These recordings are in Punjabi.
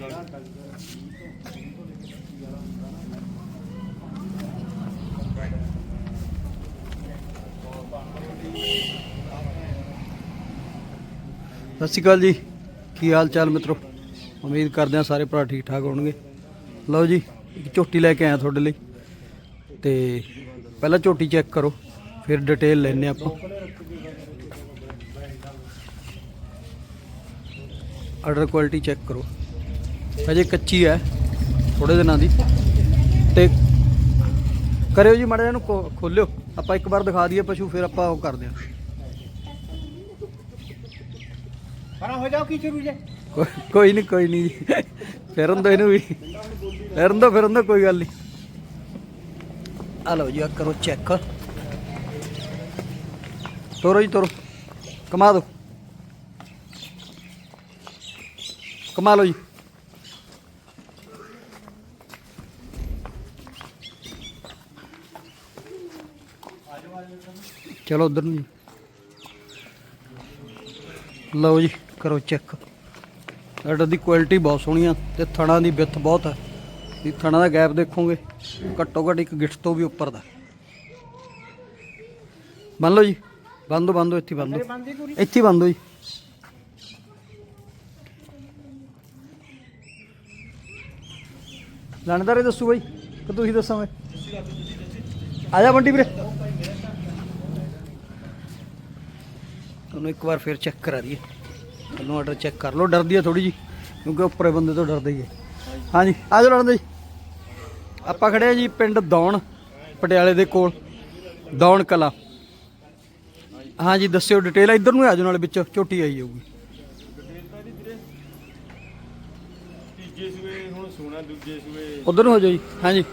ਸਤਿ ਸ਼੍ਰੀ ਅਕਾਲ ਜੀ। ਕੀ ਹਾਲ ਚਾਲ ਮਿੱਤਰੋ? ਉਮੀਦ ਕਰਦੇ ਹਾਂ ਸਾਰੇ ਭਰਾ ਠੀਕ ਠਾਕ ਹੋਣਗੇ। ਲਓ ਜੀ, ਇੱਕ ਝੋਟੀ ਲੈ ਕੇ ਆਇਆ ਤੁਹਾਡੇ ਲਈ। ਤੇ ਪਹਿਲਾਂ ਝੋਟੀ ਚੈੱਕ ਕਰੋ, ਫਿਰ ਡਿਟੇਲ ਲੈਣੇ ਆਪਾਂ। ਆਰਡਰ ਕੁਆਲਿਟੀ ਚੈੱਕ ਕਰੋ। ਅਜੇ ਕੱਚੀ ਹੈ ਥੋੜੇ ਦਿਨਾਂ ਦੀ। ਤੇ ਕਰਿਓ ਜੀ ਮਾੜਾ ਇਹਨੂੰ ਖੋਲਿਓ। ਆਪਾਂ ਇੱਕ ਵਾਰ ਦਿਖਾ ਦਈਏ ਪਸ਼ੂ ਫਿਰ ਆਪਾਂ ਉਹ ਕਰਦੇ ਹਾਂ। ਪਰਾਂ ਹੋ ਜਾਓ ਕੀ ਸ਼ੁਰੂ ਜੇ। ਕੋਈ- ਨਹੀਂ ਕੋਈ ਨਹੀਂ ਫਿਰਨ ਦੋ ਇਹਨੂੰ ਵੀ। ਫਿਰਨ ਦੋ ਫਿਰਨ ਦੋ ਕੋਈ ਗੱਲ ਨਹੀਂ ਆ ਲਓ ਜੀ ਆ ਕਰੋ ਚੈੱਕ ਤੋਰੋ ਜੀ ਤੋਰੋ। ਕਮਾ ਦੋ। ਕਮਾ ਲਓ ਜੀ। ਚਲੋ ਉਧਰ ਨੂੰ ਲਓ ਜੀ, ਕਰੋ ਚੈੱਕ ਐਡ ਦੀ ਕੁਆਲਿਟੀ ਬਹੁਤ ਸੋਹਣੀ ਆ ਤੇ ਥਣਾ ਦੀ ਵਿੱਥ ਬਹੁਤ ਹੈ ਇਹ ਥਣਾ ਦਾ ਗੈਪ ਦੇਖੋਗੇ, ਘੱਟੋ ਘੱਟ ਇੱਕ ਗਿੱਠ ਤੋਂ ਵੀ ਉੱਪਰ ਦਾ। ਮੰਨ ਲਓ ਜੀ। ਬੰਦੋ ਬੰਦੋ ਇੱਥੇ ਬੰਦੋ ਬੰਦੀ ਪੂਰੀ ਇੱਥੇ ਬੰਦੋ ਜੀ। ਲਾਣੇਦਾਰੇ ਦੱਸੂ ਬਾਈ, ਕਿ ਤੁਸੀਂ ਦੱਸੋਗੇ? ਆ ਜਾ ਬੰਟੀ ਵੀਰੇ। ਤੁਹਾਨੂੰ ਇੱਕ ਵਾਰ ਫਿਰ ਚੈੱਕ ਕਰਾ ਦਈਏ। ਤੁਹਾਨੂੰ ਆਰਡਰ ਚੈੱਕ ਕਰ ਲਓ ਡਰਦੀ ਹੈ ਥੋੜੀ ਜੀ ਕਿਉਂਕਿ ਉੱਪਰੇ ਬੰਦੇ ਤੋਂ ਡਰਦੇ ਹੀ ਹੈ ਹਾਂਜੀ ਆ ਜਾਓ ਲੜਨ ਦੇ ਜੀ। ਆਪਾਂ ਖੜੇ ਆ ਜੀ ਪਿੰਡ ਦੌਣ ਪਟਿਆਲੇ ਦੇ ਕੋਲ ਦੌਣ ਕਲਾ। ਹਾਂਜੀ ਦੱਸਿਓ ਡਿਟੇਲ ਇੱਧਰ ਨੂੰ ਆ ਜਾਓ ਨਾਲੇ ਵਿੱਚ ਝੋਟੀ ਆਈ ਜਾਊਗੀ। ਤੀਜੇ ਸੂਏ ਹੁਣ ਸੋਨਾ ਦੂਜੇ ਸੂਏ ਉਧਰ ਨੂੰ ਹੋ ਜਾਓ ਜੀ ਹਾਂਜੀ।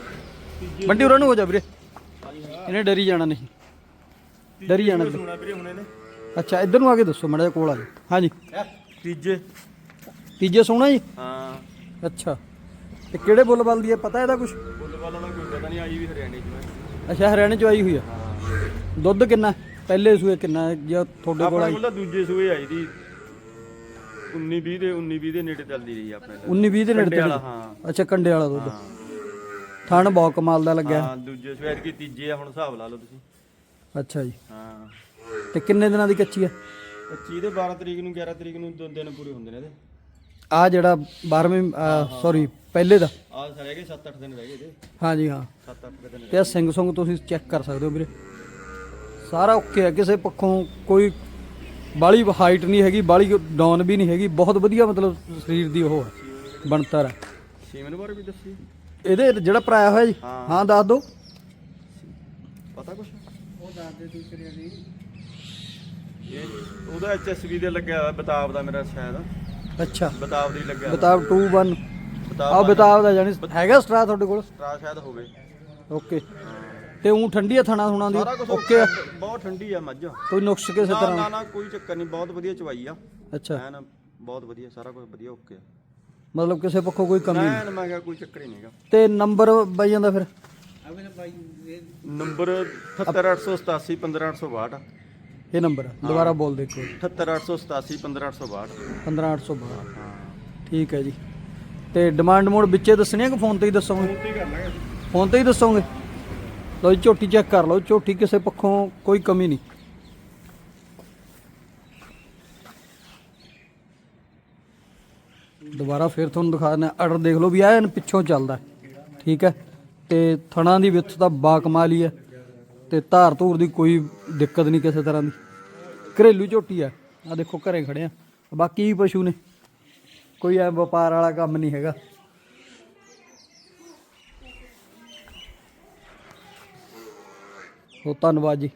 ਬੰਟੀ ਉਰਾਂ ਨੂੰ ਹੋ ਜਾ ਵੀਰੇ। ਇਹਨੇ ਡਰੀ ਜਾਣਾ ਨਹੀਂ। ਡਰੀ ਜਾਣਾ ਵੀਰੇ ਹੁਣ ਇਹਨੇ ਅੱਛਾ ਇੱਧਰ ਨੂੰ ਆ ਕੇ ਦੱਸੋ ਮਾੜਾ ਕੋਲ ਆ ਜਾਓ। ਹਾਂਜੀ। ਤੀਜੇ। ਤੀਜੇ ਸੋਹਣਾ ਜੀ? ਹਾਂ। ਅੱਛਾ। ਤੇ ਕਿਹੜੇ ਬੁੱਲ ਬਲਦੀ ਹੈ ਪਤਾ ਇਹਦਾ ਕੁਝ ਬੁੱਲ ਵਾਲਾ ਕੋਈ ਪਤਾ ਨਹੀਂ ਆਈ ਵੀ ਹਰਿਆਣੇ ਚ ਮੈਂ। ਅੱਛਾ ਹਰਿਆਣੇ ਚ ਆਈ ਹੋਈ ਆ। ਦੁੱਧ ਕਿੰਨਾ? ਪਹਿਲੇ ਸੂਏ ਕਿੰਨਾ ਜਾਂ ਤੁਹਾਡੇ ਕੋਲ ਆਪਣੇ ਆਈ? ਕੋਲ ਤਾਂ ਦੂਜੇ ਸੂਏ ਆਈ ਦੀ। 19 20 ਦੇ 19 20 ਦੇ ਨੇੜੇ ਚੱਲਦੀ ਰਹੀ ਆਪਣੇ ਤਾਂ। 19 20 ਦੇ ਨੇੜੇ ਕੰਡੇ ਵਾਲਾ, ਹਾਂ। ਅੱਛਾ ਕੰਡੇ ਵਾਲਾ ਦੁੱਧ। ਥਣ ਬਹੁਤ ਕਮਾਲ ਦਾ ਲੱਗਿਆ। ਹਾਂ ਦੂਜੇ ਸੂਏ ਕੀ ਤੀਜੇ ਆ ਹੁਣ ਹਿਸਾਬ ਲਾ ਲਓ ਤੁਸੀਂ। ਅੱਛਾ ਜੀ। ਹਾਂ। ਤੇ ਕਿੰਨੇ ਦਿਨਾਂ ਦੀ ਕੱਚੀ ਆ? 25 ਦੇ 12 ਤਰੀਕ ਨੂੰ 11 ਤਰੀਕ ਨੂੰ ਦੋ ਦਿਨ ਪੂਰੇ ਹੁੰਦੇ ਨੇ ਇਹਦੇ। ਆ ਜਿਹੜਾ 12ਵੇਂ ਸੌਰੀ ਪਹਿਲੇ ਦਾ? ਆਹ ਰਹਿ ਗਏ 7-8 ਦਿਨ ਰਹਿ ਗਏ ਇਹਦੇ। ਹਾਂਜੀ ਹਾਂ। 7-8 ਦਿਨ ਤੇ ਆ ਸਿੰਘ ਸੁੰਗ ਤੁਸੀਂ ਚੈੱਕ ਕਰ ਸਕਦੇ ਹੋ ਵੀਰੇ। ਸਾਰਾ ਓਕੇ ਹੈ ਕਿਸੇ ਪੱਖੋਂ ਕੋਈ ਬਾਲੀ ਹਾਈਟ ਨਹੀਂ ਹੈਗੀ ਬਾਲੀ ਡਾਊਨ ਵੀ ਨਹੀਂ ਹੈਗੀ ਬਹੁਤ ਵਧੀਆ ਮਤਲਬ ਸਰੀਰ ਦੀ ਉਹ ਹੈ ਬਣਤਰ ਹੈ ਸੀਮਨ ਬਾਰੇ ਵੀ ਦੱਸੀ। ਇਹਦੇ ਜਿਹੜਾ ਭਰਾਇਆ ਹੋਇਆ ਜੀ? ਹਾਂ। ਦੱਸ ਦਿਓ। ਪਤਾ ਕੁਛ? ਉਹ ਦੱਸ ਦੇ ਦੂਸਰੇ ਦੀ ਉਹਦਾ ਐਚਐਸਵੀ ਦੇ ਲੱਗਿਆ ਹੋਇਆ ਬਤਾਬ ਦਾ ਮੇਰਾ ਸ਼ਾਇਦ। ਅੱਛਾ। ਬਤਾਬ ਦੀ ਲੱਗਿਆ ਬਤਾਬ 2 1 ਬਤਾਬ ਆ ਬਤਾਬ ਦਾ ਜਾਨੀ ਹੈਗਾ ਸਟਰਾ ਤੁਹਾਡੇ ਕੋਲ? ਸਟਰਾ ਸ਼ਾਇਦ ਹੋਵੇ। ਓਕੇ ਤੇ ਉਹ ਠੰਡੀ ਆ ਥਣਾ ਥੁਣਾ ਦੀ? ਸਾਰਾ ਕੁਝ ਓਕੇ ਆ। ਬਹੁਤ ਠੰਡੀ ਆ ਮੱਝ। ਨਾ ਕੋਈ ਨੁਕਸ ਕਿਸੇ ਨਾ ਤਰ੍ਹਾਂ? ਨਾ ਕੋਈ ਚੱਕਰ ਨਹੀਂ। ਬਹੁਤ ਵਧੀਆ ਚਵਾਈ ਆ। ਅੱਛਾ। ਐਨ ਬਹੁਤ ਵਧੀਆ ਸਾਰਾ ਕੁਝ ਵਧੀਆ ਓਕੇ ਆ। ਮਤਲਬ ਕਿਸੇ ਪੱਖੋਂ ਕੋਈ ਕਮੀ ਨਹੀਂ? ਐਨ ਮੈਂ ਕਿਹਾ ਕੋਈ ਚੱਕਰ ਹੀ ਨਹੀਂਗਾ ਤੇ ਨੰਬਰ ਬਾਈ ਜਾਂਦਾ ਫਿਰ? ਨੰਬਰ 78887 15862 ਇਹ ਨੰਬਰ। ਦੁਬਾਰਾ ਬੋਲ ਦੇ ਕੋਈ 78887 15862 15812 ਠੀਕ ਹੈ ਜੀ। ਤੇ ਡਿਮਾਂਡ ਮੋਡ ਵਿੱਚੇ ਦੱਸਣੀ ਹੈ ਕਿ ਫੋਨ ਤੇ ਹੀ ਦੱਸੋਗੇ? ਕੀ ਕਰ ਲਾਂਗੇ ਫੋਨ ਤੇ ਹੀ ਦੱਸੋਗੇ? ਲਓ ਜੀ ਝੋਟੀ ਚੈੱਕ ਕਰ ਲਓ। ਝੋਟੀ ਕਿਸੇ ਪੱਖੋਂ ਕੋਈ ਕਮੀ ਨਹੀਂ। ਦੁਬਾਰਾ ਫਿਰ ਤੁਹਾਨੂੰ ਦਿਖਾ ਦਿੰਦੇ ਆਰਡਰ ਦੇਖ ਲਓ ਵੀ ਆ ਇਹਨ ਪਿੱਛੋਂ ਚੱਲਦਾ। ਹੈ। ਠੀਕ ਹੈ। ਤੇ ਥਣਾ ਦੀ ਵਿੱਥ ਤਾਂ ਬਾ ਕਮਾਲ ਹੀ ਹੈ। ਤੇ ਧਾਰ ਧੂਰ ਦੀ ਕੋਈ ਦਿੱਕਤ ਨਹੀਂ ਕਿਸੇ ਤਰ੍ਹਾਂ ਦੀ। ਘਰੇਲੂ ਝੋਟੀ ਆ। ਆ ਦੇਖੋ ਘਰੇ ਖੜੇ ਆ। ਬਾਕੀ ਵੀ ਪਸ਼ੂ ਨੇ। ਕੋਈ ਐ ਵਪਾਰ ਵਾਲਾ ਕੰਮ ਨਹੀਂ ਹੈਗਾ। ਸੋ ਧੰਨਵਾਦ ਜੀ।